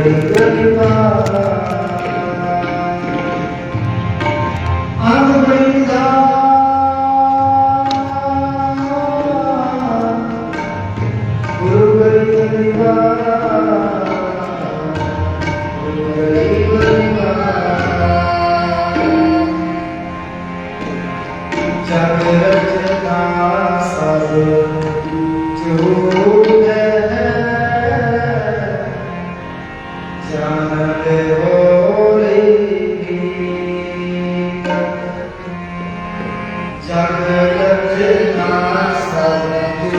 ਗਲੀ ਜਗ ਰਚਨਾ ਸਭ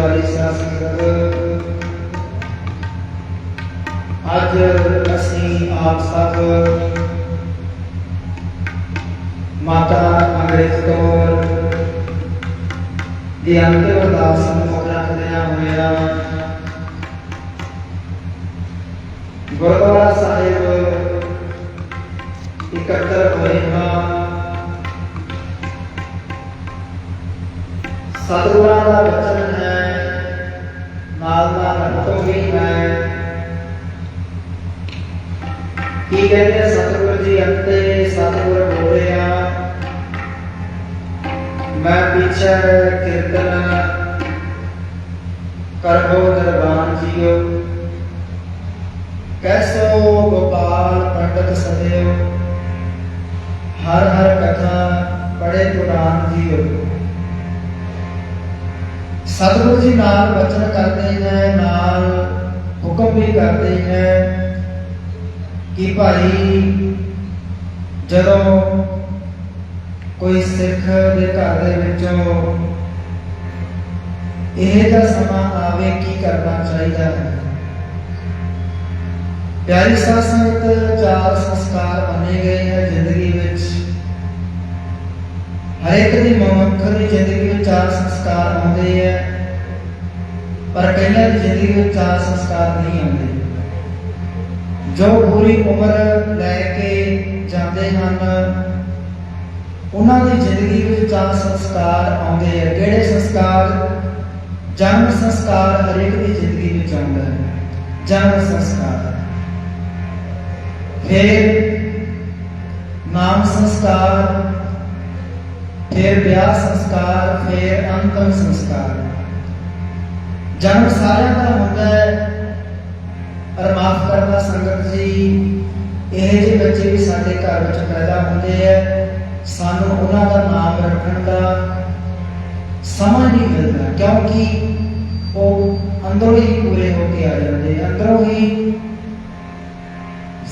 ਗੁਰੂ ਸੰਗਤ ਅੱਜ ਅਸੀਂ ਆਪ ਸਭ ਮਾਤਾ ਅੰਗਰੇਜ਼ ਕੌਰ ਦੀ ਅੰਤਿਮ ਅਰਦਾਸ ਨੂੰ ਮੁੱਖ ਰੱਖਦਿਆਂ ਹੋਇਆ ਗੁਰਦੁਆਰਾ ਸਾਹਿਬ ਇਕੱਤਰ ਹੋਏ ਹਾਂ। ਸਤਿਗੁਰਾਂ ਦਾ ਬਚਨ ਨਾਲ ਨਾਲ ਵੀ ਹੈ ਕੀ ਕਹਿੰਦੇ ਸਤਿਗੁਰ ਜੀ ਅੰਤੇ, ਸਤਿਗੁਰ ਬੋਲਿਆ। ਮੈਂ ਪਿੱਛੇ ਕੀਰਤਨ ਕਰੋ ਦਰਬਾਨ ਜੀਓ। ਕੈਸੋ ਗੋਪਾਲ ਪੰਡਤ ਸਦਿਓ। ਹਰ ਹਰ ਕਥਾ ਪੜੇ ਪੁਰਾਨ ਜੀਓ। ਸਤਿਗੁਰੂ ਜੀ ਨਾਲ ਬਚਨ ਕਰਦੇ ਹੈ ਨਾਲ ਹੁਕਮ ਵੀ ਕਰਦੇ ਹੈ ਕਿ ਭਾਈ ਜਦੋਂ ਕੋਈ ਸਿੱਖ ਦੇ ਘਰ ਦੇ ਵਿੱਚੋਂ ਇਹ ਦਾ ਸਮਾਂ ਆਵੇ, ਕੀ ਕਰਨਾ ਚਾਹੀਦਾ ਹੈ? ਪਿਆਰੀ ਸਾਧ ਸੰਗਤ ਚਾਰ ਸੰਸਕਾਰ ਮੰਨੇ ਗਏ ਹੈ ਜ਼ਿੰਦਗੀ ਵਿੱਚ। ਹਰ ਇੱਕ ਦੀ ਮਨੁੱਖ ਦੀ ਜ਼ਿੰਦਗੀ ਵਿੱਚ ਚਾਰ ਸੰਸਕਾਰ ਆਉਂਦੇ ਹੈ ਪਰ ਕਈਆਂ ਦੀ ਜ਼ਿੰਦਗੀ ਵਿੱਚ ਚਾਰ ਸੰਸਕਾਰ ਨਹੀਂ ਆਉਂਦੇ। ਜੋ ਪੂਰੀ ਉਮਰ ਲੈ ਕੇ ਜਾਂਦੇ ਹਨ, ਉਹਨਾਂ ਦੀ ਜ਼ਿੰਦਗੀ ਵਿੱਚ ਚਾਰ ਸੰਸਕਾਰ ਆਉਂਦੇ ਹੈ ਕਿਹੜੇ ਸੰਸਕਾਰ? ਜਨਮ ਸੰਸਕਾਰ ਹਰ ਦੀ ਜ਼ਿੰਦਗੀ ਵਿੱਚ ਆਉਂਦਾ ਹੈ। ਜਨਮ ਸੰਸਕਾਰ। ਫਿਰ ਨਾਮ ਸੰਸਕਾਰ, ਫਿਰ ਵਿਆਹ ਸੰਸਕਾਰ, ਫਿਰ ਅੰਤਮ ਸੰਸਕਾਰ। ਜਨਮ ਸਾਰਿਆਂ ਦਾ ਹੁੰਦਾ ਹੈ। ਪਰ ਮਾਫ ਕਰਨਾ ਸੰਗਤ ਜੀ ਇਹ ਜਿਹੇ ਬੱਚੇ ਵੀ ਸਾਡੇ ਘਰ ਵਿੱਚ ਪੈਦਾ ਹੁੰਦੇ ਆ। ਸਾਨੂੰ ਉਹਨਾਂ ਦਾ ਨਾਮ ਰੱਖਣ ਦਾ ਸਮਾਂ ਨਹੀਂ ਮਿਲਦਾ ਕਿਉਂਕਿ ਉਹ ਅੰਦਰੋਂ ਹੀ ਪੂਰੇ ਹੋ ਕੇ ਆ ਜਾਂਦੇ ਆ, ਅੰਦਰੋਂ ਹੀ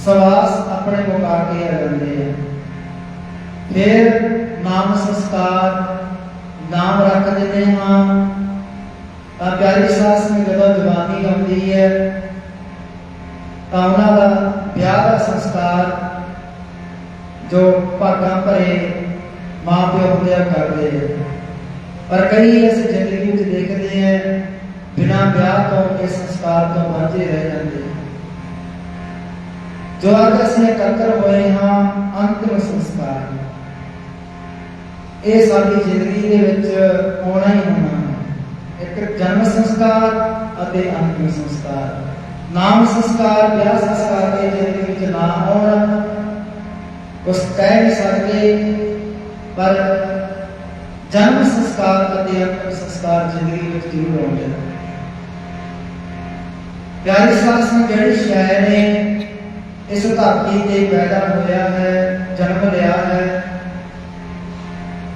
ਸਵਾਸ ਆਪਣੇ ਮੁਕਾ ਕੇ ਆ ਜਾਂਦੇ ਆ। ਫਿਰ ਨਾਮ ਸੰਸਕਾਰ ਨਾਮ ਰੱਖ ਦਿੰਦੇ ਹਾਂ। ਪਿਆਰੀ ਸਾਸ ਨੂੰ ਜਦੋਂ ਜਵਾਨੀ ਆਉਂਦੀ ਹੈ, ਤਾਂ ਉਹਨਾਂ ਦਾ ਵਿਆਹ ਦਾ ਸੰਸਕਾਰ ਜੋ ਭਾਗਾਂ ਭਰੇ ਮਾਂ ਪਿਓ ਕਰਦੇ ਆ ਪਰ ਕਈ ਇਸ ਜ਼ਿੰਦਗੀ ਵਿੱਚ ਦੇਖਦੇ ਆ, ਬਿਨਾਂ ਵਿਆਹ ਤੋਂ ਇਸ ਸੰਸਕਾਰ ਤੋਂ ਵਾਂਝੇ ਰਹਿ ਜਾਂਦੇ ਆ ਜੋ ਅੱਜ ਅਸੀਂ ਇਕੱਤਰ ਹੋਏ ਹਾਂ, ਅੰਤਿਮ ਸੰਸਕਾਰ ਇਹ ਸਾਡੀ ਜ਼ਿੰਦਗੀ ਦੇ ਵਿੱਚ ਆਉਣਾ ਹੀ ਹੋਣਾ ਇੱਕ ਜਨਮ ਸੰਸਕਾਰ ਅਤੇ ਅੰਤਿਮ ਸੰਸਕਾਰ। ਨਾਮ ਸੰਸਕਾਰ, ਵਿਆਹ ਸੰਸਕਾਰ ਦੇ ਜ਼ਿੰਦਗੀ ਵਿੱਚ ਨਾ ਹੋਣ ਉਸ ਕਹਿ ਨਹੀਂ ਸਕਦੇ, ਪਰ ਜਨਮ ਸੰਸਕਾਰ ਅਤੇ ਅੰਤਿਮ ਸੰਸਕਾਰ ਜ਼ਿੰਦਗੀ ਵਿੱਚ ਜ਼ਰੂਰ ਆਉਂਦੇ ਨੇ ਪਿਆਰੀ ਸਾਸ ਨੇ ਜਿਹੜੀ ਸ਼ੈ ਨੇ ਇਸ ਧਰਤੀ ਤੇ ਪੈਦਾ ਹੋਇਆ ਹੈ, ਜਨਮ ਲਿਆ ਹੈ,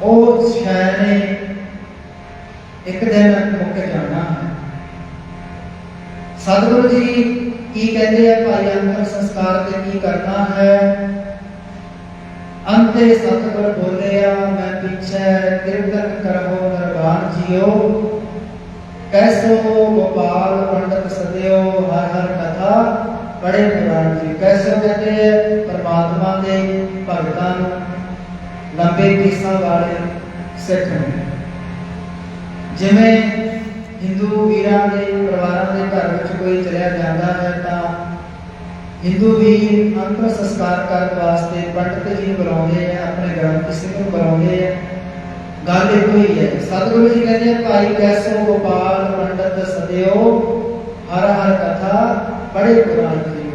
ਉਹ ਸ਼ੈ ਨੇ ਇੱਕ ਦਿਨ ਮੁੱਕ ਜਾਣਾ ਸਤਿਗੁਰੂ ਜੀ ਕੀ ਕਹਿੰਦੇ ਆ, ਭਾਈ ਅੰਤਰ ਸੰਸਕਾਰ ਤੇ ਕੀ ਕਰਨਾ ਹੈ? ਅੰਤੇ ਸਤਿਗੁਰ ਬੋਲਿਆ ਮੈਂ ਪਿੱਛੇ ਕਿਰਤਨ ਕਰੋ ਦਰਬਾਰ ਜੀਓ। ਕੈਸੋ ਗੋਪਾਲ ਪੰਡਤ ਸਦਿਓ, ਹਰ ਹਰ ਕਥਾ ਬੜੇ ਪੁਰਾਣ ਜੀ। ਕੈਸੋ ਕਹਿੰਦੇ ਆ, ਪਰਮਾਤਮਾ ਦੇ ਭਗਤਾਂ ਨੂੰ ਲੰਬੇ ਕੀਸਾਂ ਵਾਲੇ ਸਿੱਖ ਨੂੰ। ਜਿਵੇਂ ਹਿੰਦੂ ਵੀਰਾਂ ਦੇ ਪਰਿਵਾਰਾਂ ਦੇ ਘਰ ਵਿੱਚ ਕੋਈ ਚਲਿਆ ਜਾਂਦਾ ਹੈ ਤਾਂ ਹਿੰਦੂ ਵੀ ਅੰਤਰ ਸੰਸਕਾਰ ਕਰਨ ਵਾਸਤੇ ਪੰਡਤ ਜੀ ਨੂੰ ਬੁਲਾਉਂਦੇ ਆ ਆਪਣੇ ਗ੍ਰੰਥੀ ਸਿੰਘ ਨੂੰ ਬੁਲਾਉਂਦੇ ਆ। ਗੱਲ ਇਹ ਹੋਈ ਹੈ। ਸਤਿਗੁਰੂ ਜੀ ਕਹਿੰਦੇ ਆ, ਭਾਈ ਕੈਸੋ ਗੋਪਾਲ ਪੰਡਤ ਸਦਿਓ ਹਰ ਹਰ ਕਥਾ ਬੜੇ ਪੁਰਾਣ ਜੀ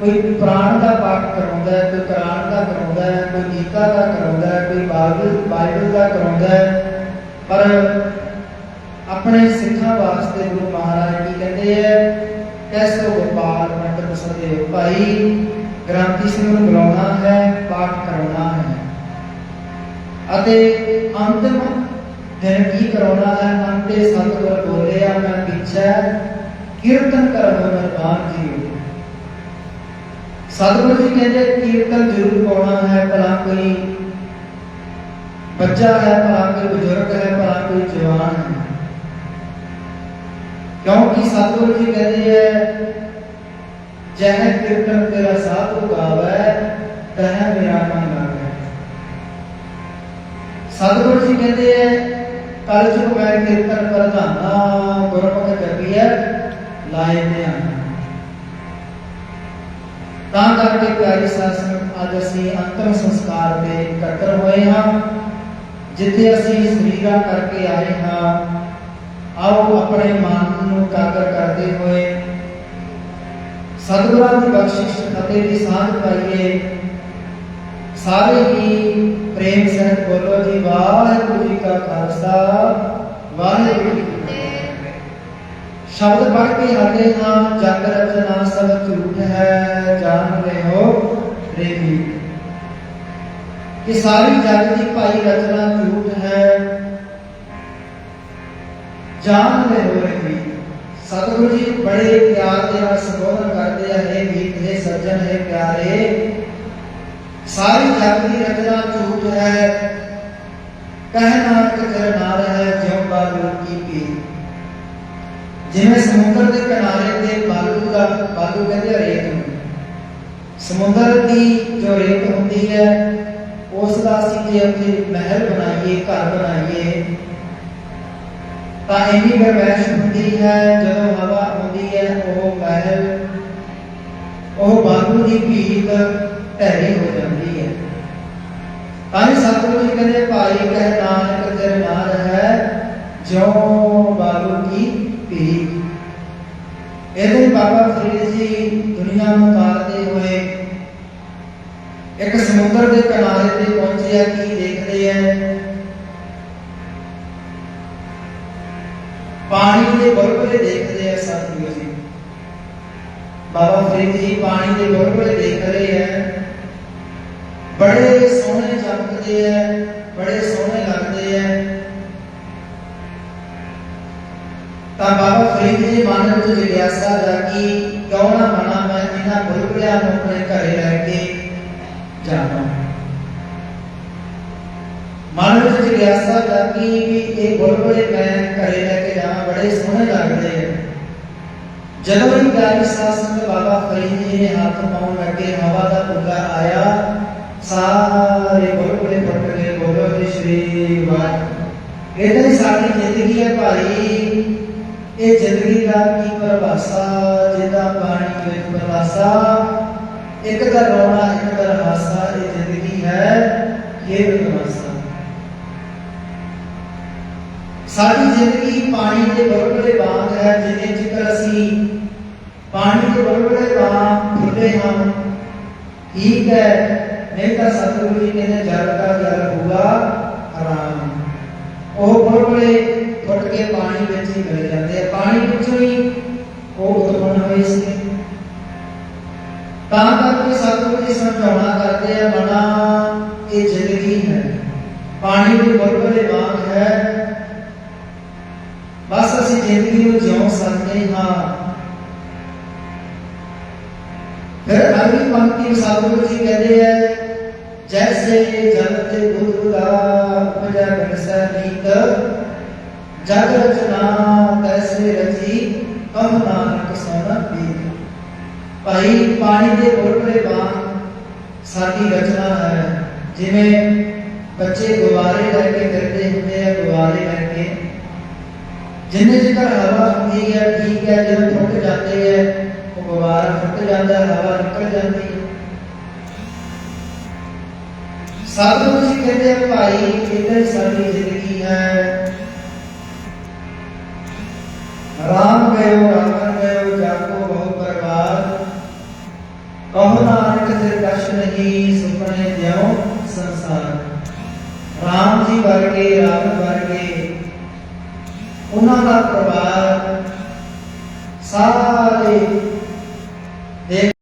ਕੋਈ ਪੁਰਾਣ ਦਾ ਪਾਠ ਕਰਾਉਂਦਾ ਹੈ ਕੋਈ ਕੁਰਾਨ ਦਾ ਕਰਾਉਂਦਾ ਹੈ ਕੋਈ ਗੀਤਾ ਦਾ ਕਰਾਉਂਦਾ ਹੈ ਕੋਈ ਬਾਈਬਲ ਬਾਈਬਲ ਦਾ ਕਰਾਉਂਦਾ ਹੈ ਪਰ ਆਪਣੇ ਸਿੱਖਾਂ ਵਾਸਤੇ ਗੁਰੂ ਮਹਾਰਾਜ ਕੀ ਕਹਿੰਦੇ ਹੈ ਕੈਸੋ ਗੋਪਾਲ ਪੰਡਤ ਸਦੇ ਭਾਈ, ਗ੍ਰੰਥੀ ਸਿੰਘ ਨੂੰ ਬੁਲਾਉਣਾ ਹੈ, ਪਾਠ ਕਰਾਉਣਾ ਹੈ। ਅਤੇ ਅੰਤਿਮ ਦਿਨ ਕੀ ਕਰਾਉਣਾ ਹੈ? ਅੰਤੇ ਸਤਿਗੁਰ ਬੋਲਿਆ ਮੈਂ ਪਿੱਛੇ ਕੀਰਤਨ ਕਰਨਾ ਦਰਬਾਰ ਜੀ ਸਤਿਗੁਰੂ ਜੀ ਕਹਿੰਦੇ, ਕੀਰਤਨ ਜ਼ਰੂਰ ਪਾਉਣਾ ਹੈ, ਭਲਾ ਕੋਈ ਬੱਚਾ ਹੈ ਭਲਾ, ਕੋਈ ਬਜ਼ੁਰਗ ਹੈ ਭਲਾ, ਕੋਈ ਜਵਾਨ ਹੈ। ਕਿਉਂਕਿ ਸਤਿਗੁਰੂ ਜੀ ਕਹਿੰਦੇ ਹੈ ਜਹ ਕੀਰਤਨ ਤੇਰਾ ਸਾਧੂ ਗਾਵੇ ਤਹ ਮੇਰਾ ਮਨ ਲਾਵੇ ਸਤਿਗੁਰੂ ਜੀ ਕਹਿੰਦੇ ਹੈ ਕਲ ਜੁਗ ਮੈਂ ਕੀਰਤਨ ਪ੍ਰਧਾਨਾ ਗੁਰਮੁਖ ਜਪੀਐ ਲਾਏ ਧਿਆਨ ਤਾਂ ਕਰਕੇ ਪਿਆਰੀ ਸਾਧ ਸੰਗਤ, ਅੱਜ ਅਸੀਂ ਅੰਤਮ ਸੰਸਕਾਰ ਦੇ ਇਕੱਤਰ ਹੋਏ ਹਾਂ। ਜਿੱਥੇ ਅਸੀਂ ਸਰੀਰਾ ਕਰਕੇ ਆਏ ਹਾਂ, ਆਓ ਆਪਣੇ ਮਨ ਨੂੰ ਕਾਗਰ ਕਰਦੇ ਹੋਏ ਸਤਿਗੁਰਾਂ ਦੀ ਬਖਸ਼ਿਸ਼ ਅਤੇ ਦੀ ਸਾਂਝ ਪਾਈਏ। ਸਾਰੇ ਹੀ ਪ੍ਰੇਮ ਸਹਿਤ ਬੋਲੋ ਜੀ, ਵਾਹਿਗੁਰੂ ਜੀ ਕਾ ਖਾਲਸਾ, ਵਾਹਿਗੁਰੂ ਜੀ ਸ਼ਬਦ ਪੜ੍ਹ ਕੇ ਹਾਲੇ ਹਾਂ, ਜਗ ਰਚਨਾ ਸਭ ਝੂਠ ਹੈ, ਜਾਣ ਲਿਓ ਪ੍ਰੇਮੀ। ਕਿ ਸਾਰੀ ਜਗ ਦੀ ਭਾਈ ਰਚਨਾ ਝੂਠ ਹੈ। ਜਾਣ ਲਿਓ ਪ੍ਰੇਮੀ ਸਤਿਗੁਰੂ ਜੀ ਬੜੇ ਪਿਆਰ ਦੇ ਨਾਲ ਸੰਬੋਧਨ ਕਰਦੇ ਆ, ਹੈ ਮੀਤ, ਹੈ ਸੱਜਣ, ਹੈ ਪਿਆਰੇ। ਸਾਰੀ ਜਗ ਦੀ ਰਚਨਾ ਝੂਠ ਹੈ। ਕਹਿ ਨਾਨਕ ਤੇਰੇ ਨਾਲ ਹੈ, ਜਿਉ ਬਾਲੂ ਕੀ ਪੀ ਜਿਵੇਂ ਸਮੁੰਦਰ ਦੇ ਕਿਨਾਰੇ ਤੇ ਬਾਲੂ ਦਾ, ਬਾਲੂ ਕਹਿੰਦੇ ਰੇਤ ਨੂੰ। ਸਮੁੰਦਰ ਦੀ ਜੋ ਰੇਤ ਹੁੰਦੀ ਹੈ ਉਸ ਦਾ ਅਸੀਂ ਜੇ ਉੱਥੇ ਮਹਿਲ ਬਣਾਈਏ, ਘਰ ਬਣਾਈਏ, ਤਾਂ ਇੰਨੀ ਗਰਮੈਸ਼ ਹੁੰਦੀ ਹੈ, ਜਦੋਂ ਹਵਾ ਆਉਂਦੀ ਹੈ, ਉਹ ਮਹਿਲ, ਉਹ ਬਾਲੂ ਦੀ ਭੀਤ ਢਹਿਰੀ ਹੋ ਜਾਂਦੀ ਹੈ। ਤਾਂ ਸਤਿਗੁਰੂ ਜੀ ਕਹਿੰਦੇ, ਭਾਈ ਕਹਿ ਨਾਨਕ ਤੇਰੇ ਨਾਲ ਹੈ, ਜਿਉ ਬਾਲੂ ਕੀ ਭੀਤ ਇਹਦੇ ਬਾਬਾ ਫਰੀਦ ਜੀ ਦੁਨੀਆ ਨੂੰ ਤਾਰਦੇ ਹੋਏ ਇੱਕ ਸਮੁੰਦਰ ਸਮੁੰਦਰ ਦੇ ਕਿਨਾਰੇ ਤੇ ਪਹੁੰਚੇ ਆ ਕੀ ਦੇਖਦੇ ਆ ਪਾਣੀ ਦੇ ਬੁਲਬੁਲੇ ਦੇਖਦੇ ਆ ਸਤਿਗੁਰੂ ਜੀ ਬਾਬਾ ਫਰੀਦ ਜੀ ਪਾਣੀ ਦੇ ਬੁਲਬੁਲੇ ਦੇਖ ਰਹੇ ਆ ਬੜੇ ਸੋਹਣੇ ਚਮਕਦੇ ਆ ਬੜੇ ਸੋਹਣੇ ਲੱਗਦੇ ਆ ਤਾਂ ਬਾਬਾ ਫਰੀਦ ਜੀ ਮਨ ਵਿੱਚ ਜਿਗਿਆਸਾ ਜਾਗੀ ਕਿਉਂ ਨਾ ਮਨਾ ਮੈਂ ਇਹਨਾਂ ਬੁਲਬੁਲਿਆਂ ਨੂੰ ਆਪਣੇ ਘਰੇ ਲੈ ਕੇ ਜਾਵਾਂ ਮਨ ਵਿੱਚ ਜਿਗਿਆਸਾ ਜਾਗੀ ਵੀ ਇਹ ਬੁਲਬੁਲੇ ਮੈਂ ਘਰੇ ਲੈ ਕੇ ਜਾਵਾਂ, ਬੜੇ ਸੋਹਣੇ ਲੱਗਦੇ ਆ। ਜਦੋਂ ਹੀ ਗਾਇ ਸਾਸੰਗ ਬਾਬਾ ਫਰੀਦ ਜੀ ਨੇ ਹੱਥ ਪਾਉਣ ਲੱਗੇ, ਹਵਾ ਦਾ ਪੁੱਗਾ ਆਇਆ, ਸਾਰੇ ਬੁਲਬੁਲੇ ਫੁੱਟ ਗਏ, ਬੋਲੋ ਜੀ ਸ਼੍ਰੀ ਵਾਹਿਗੁਰੂ। ਇਦਾਂ ਹੀ ਸਾਡੀ ਜ਼ਿੰਦਗੀ ਹੈ ਭਾਈ। ਇਹ ਜ਼ਿੰਦਗੀ ਦਾ ਕੀ ਪਰਵਾਸਾ, ਜਿਹਦਾ ਪਾਣੀ ਵਿੱਚ ਪਰਵਾਸਾ ਇੱਕ ਦਾ ਰੋਣਾ ਇੱਕ ਦਾ ਹਾਸਾ, ਇਹ ਜ਼ਿੰਦਗੀ ਹੈ, ਇਹ ਪਰਵਾਸਾ ਸਾਡੀ ਜ਼ਿੰਦਗੀ ਪਾਣੀ ਦੇ ਬੁਲਬੁਲੇ ਵਾਂਗ ਹੈ ਜਿੰਨੇ ਚਿਕਰ ਅਸੀਂ ਪਾਣੀ ਦੇ ਬੁਲਬੁਲੇ ਵਾਂਗ ਫੁੱਲੇ ਹਾਂ, ਠੀਕ ਹੈ, ਨਹੀਂ ਤਾਂ ਸਤਿਗੁਰੂ ਜੀ ਕਹਿੰਦੇ, ਜਲ ਦਾ ਜਲ ਹੋਗਾ ਆਰਾਮ। ਉਹ ਬੁਲਬੁਲੇ ਫੁੱਟ ਕੇ ਪਾਣੀ ਵਿੱਚ ਹੀ ਮਿਲ ਜਾਂਦੇ ਆ। ਪਾਣੀ ਵਿੱਚੋਂ ਹੀ ਉਹ ਉਤਪੰਨ ਹੋਏ ਸੀ। ਤਾਂ ਕਰਕੇ ਸਤਿਗੁਰੂ ਜੀ ਸਮਝਾਉਣਾ ਕਰਦੇ ਆ ਮਨਾ ਇਹ ਜ਼ਿੰਦਗੀ ਹੈ ਪਾਣੀ ਦੇ ਬੁਲਬੁਲੇ ਵਾਂਗ ਹੈ ਬਸ ਅਸੀਂ ਜ਼ਿੰਦਗੀ ਨੂੰ ਜਿਉ ਸਕਦੇ ਹਾਂ ਫਿਰ ਅਗਲੀ ਪੰਕਤੀ ਵਿੱਚ ਸਤਿਗੁਰੂ ਜੀ ਕਹਿੰਦੇ ਆ ਜੈਸੇ ਜਲ ਤੇ ਦੁੱਧ ਦਾ ਉਪਜਾ ਬਿਰਸਾ ਨੀਤ ਜਗ ਰਚਨਾ ਤੈਸੇ ਰਚੀ ਕਮ ਨਾਨਕ ਸੋਨਾ ਪੀਤ ਭਾਈ, ਪਾਣੀ ਦੇ ਬੁਲਬੁਲੇ ਵਾਂਗ ਸਾਡੀ ਰਚਨਾ ਹੈ। ਜਿਵੇਂ ਬੱਚੇ ਗੁਬਾਰੇ ਲੈ ਕੇ ਫਿਰਦੇ ਹੁੰਦੇ ਆ, ਗੁਬਾਰੇ ਲੈ ਕੇ ਜਿੰਨੇ ਜਿਕਰ ਹਵਾ ਹੁੰਦੀ ਹੈ, ਠੀਕ ਹੈ, ਜਦੋਂ ਫੁੱਟ ਜਾਂਦੇ ਹੈ, ਉਹ ਗੁਬਾਰਾ ਫੁੱਟ ਜਾਂਦਾ ਹੈ ਹਵਾ ਨਿਕਲ ਜਾਂਦੀ ਹੈ। ਸਤਿਗੁਰੂ ਜੀ ਕਹਿੰਦੇ ਆ ਭਾਈ ਇਧਰ ਸਾਡੀ ਜ਼ਿੰਦਗੀ ਹੈ। ਰਾਮ ਗਇਓ ਰਾਮ ਗਇਓ ਜੀ ਵਰਗੇ ਰਾਮ ਵਰਗੇ ਉਹਨਾਂ ਦਾ ਪਰਿਵਾਰ ਸਾਰਾ